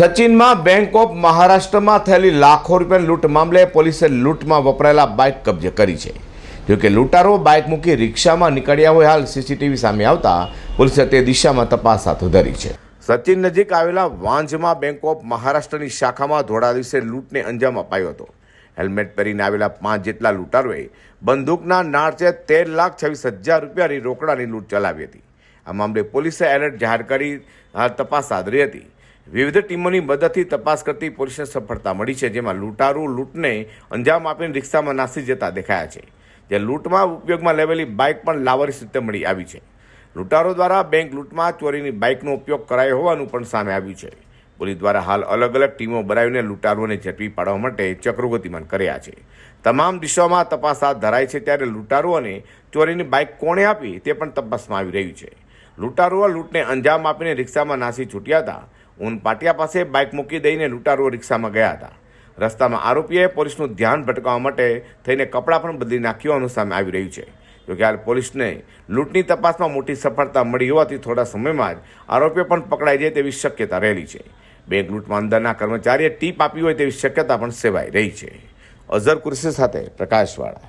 સચિનમાં bank of મહારાષ્ટ્રમાં થયેલી લાખો રૂપિયાની લૂંટ મામલે પોલીસે લૂંટમાં વપરાયેલા બાઇક કબજે કરી છે. જોકે લૂંટારો બાઇક મૂકી રિક્ષામાં નીકળ્યા હોય હાલ સીસીટીવી સામે આવતા પોલીસે તે દિશામાં તપાસ હાથ ધરી છે. સચિન નજીક આવેલા વાંઝમાં બેંક ઓફ મહારાષ્ટ્રની શાખામાં ધોળા દિવસે લૂંટને અંજામ અપાયો હતો. હેલ્મેટ પહેરીને આવેલા પાંચ જેટલા લૂંટારોએ બંદૂકના નાળચે તેર લાખ છવ્વીસ હજાર રૂપિયાની રોકડાની લૂંટ ચલાવી હતી. આ મામલે પોલીસે એલર્ટ જાહેર કરી તપાસ સાધરી હતી. વિવિધ ટીમોની મદદથી તપાસ કરતી પોલીસને સફળતા મળી છે, જેમાં લૂંટારૂ લૂંટને અંજામ આપીને રિક્ષામાં નાસી જતા દેખાયા છે, જે લૂંટમાં ઉપયોગમાં લેવેલી બાઇક પણ લાવારીસ રીતે મળી આવી છે. લૂંટારો દ્વારા બેંક લૂંટમાં ચોરીની બાઇકનો ઉપયોગ કરાયો હોવાનું પણ સામે આવ્યું છે. પોલીસ દ્વારા હાલ અલગ અલગ ટીમો બનાવીને લૂંટારોને ઝડપી પાડવા માટે ચક્રો કર્યા છે. તમામ દિશાઓમાં તપાસ હાથ ધરાય છે ત્યારે લૂંટારુઓને ચોરીની બાઇક કોણે આપી તે પણ તપાસમાં આવી રહ્યું છે. લૂંટારુઓ લૂંટને અંજામ આપીને રિક્ષામાં નાસી છૂટ્યા હતા. પાટિયા પાસે બાઇક મૂકી દઈને લૂંટારુઓ રિક્ષામાં ગયા હતા. રસ્તામાં આરોપીએ પોલીસનું ધ્યાન ભટકાવવા માટે થઈને કપડાં પણ બદલી નાખ્યું હોવાનું સામે આવી રહ્યું છે. જોકે હાલ પોલીસને લૂંટની તપાસમાં મોટી સફળતા મળી હોવાથી થોડા સમયમાં જ આરોપીઓ પણ પકડાઈ જાય તેવી શક્યતા રહેલી છે. બેંક લૂંટમાં અંદરના કર્મચારીએ ટીપ આપી હોય તેવી શક્યતા પણ સેવાઈ રહી છે. અઝર કુરશી સાથે પ્રકાશવાળા.